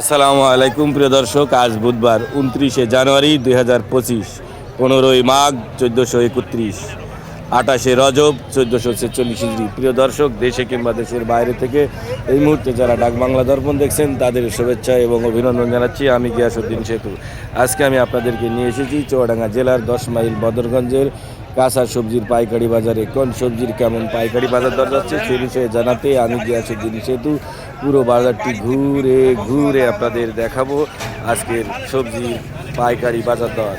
আসসালামু আলাইকুম, প্রিয় দর্শক। আজ বুধবার, উনত্রিশে জানুয়ারি দুই হাজার পঁচিশ, পনেরোই মাঘ চোদ্দোশো একত্রিশ, আঠাশে রজব চোদ্দোশো ছেচল্লিশ ইংরি প্রিয় দর্শক, দেশে কিংবা দেশের বাইরে থেকে এই মুহূর্তে যারা ডাক বাংলা দর্পণ দেখছেন, তাদের শুভেচ্ছা এবং অভিনন্দন জানাচ্ছি। আমি গিয়াসুদ্দিন সেতু। আজকে আমি আপনাদেরকে নিয়ে এসেছি চুয়াডাঙ্গা জেলার দশ মাইল বদরগঞ্জের কাঁচা সবজির পাইকারি বাজারে কোন সবজির কেমন পাইকারি বাজার দর যাচ্ছে সে বিষয়ে জানাতে আমি গিয়াসুদ্দিন সেতু। পুরো বাজারটি ঘুরে ঘুরে আপনাদের দেখাবো আজকের সবজির পাইকারি বাজার দর।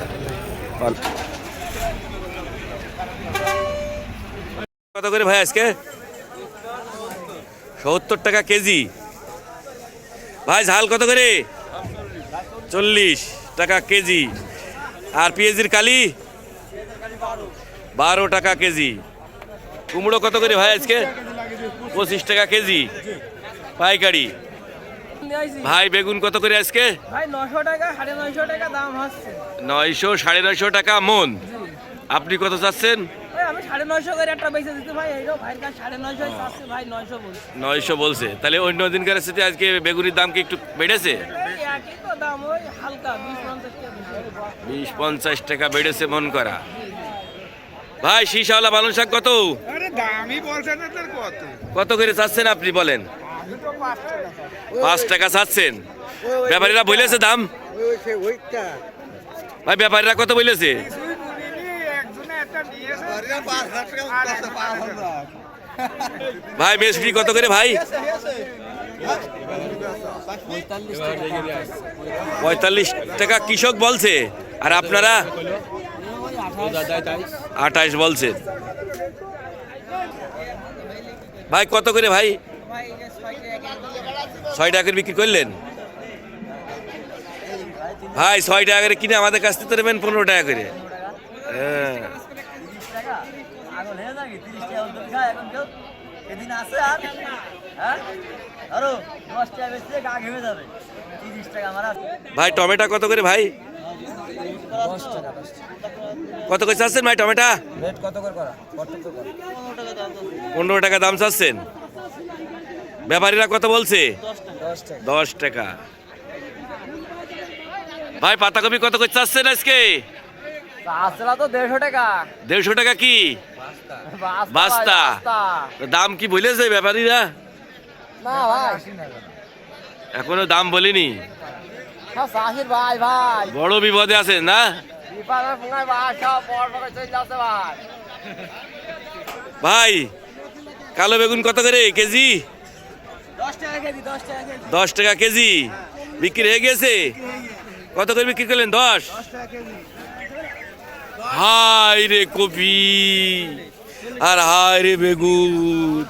কত করে ভাই আজকে? সত্তর টাকা কেজি। ভাই, ঝাল কত করে? চল্লিশ টাকা কেজি। আর পেঁয়াজির কালি? বারো টাকা কেজি। কুমড়ো কত করে ভাই আজকে? পঁচিশ টাকা কেজি। পাইকারি। ভাই বেগুন কত করে আজকে? নয়শো সাড়ে নয়শো টাকা মন। আপনি কত চাচ্ছেন? নয়শো বলছে। তাহলে অন্য দিনকার সাথে আজকে বেগুনির দাম কি একটু বেড়েছে। বিশ পঞ্চাশ টাকা বেড়েছে মন করা। ভাই শীষওয়ালা পালং শাক কত? আরে দামই বলছে না তোর কত? কত করে চাচ্ছেন আপনি বলেন? পাঁচ টাকা চাচ্ছেন? ব্যাপারীরা বলেছে দাম? ভাই ব্যাপারীরা কত বলেছে? ভাই মেসরি কত করে ভাই? পঁয়তাল্লিশ টাকা কৃষক বলছে। আর আপনারা? আঠাইশ বলছে ভাই কত করে ভাই ছয় টাকা করে বিক্রি করলেন ভাই ছয় টাকা করে কিনে আমাদের কাছ থেকে নেবেন পনেরো টাকা করে হ্যাঁ পাগল যাবি, 30 টাকা ওজন খায়, এখন কেউ এদিন আছে আর? আরও 10 টাকা বেচলে গা ঘেমে যাবে। 30 টাকা আমার ভাই টমেটো কত করে ভাই কত করে চাচ্ছেন ভাই টমেটো? পনেরো টাকা দাম চাচ্ছেন। ব্যাপারীরা কত বলছে? দশ টাকা। ভাই পাতাকপি কত করে চাচ্ছেন আজকে? আসলা তো 150 টাকা। দেড়শো টাকা কি? বাস্তা বাস্তা। বাস্তা। দাম কি বলেছে ব্যাপারীরা? না ভাই। এখনও দাম বলিনি। শাহির ভাই, ভাই। বড় বিপদে আছে না? ভাই, সব বড় বড় চলে যাচ্ছে ভাই। ভাই কালো বেগুন কত করে? কেজি? 10 টাকা কেজি, 10 টাকা কেজি। দশ টাকা কেজি। বিক্রি হয়ে গেছে কত করে বিক্রি করলেন? দশ? হাই রে কপি আর হাই রে বেগুন।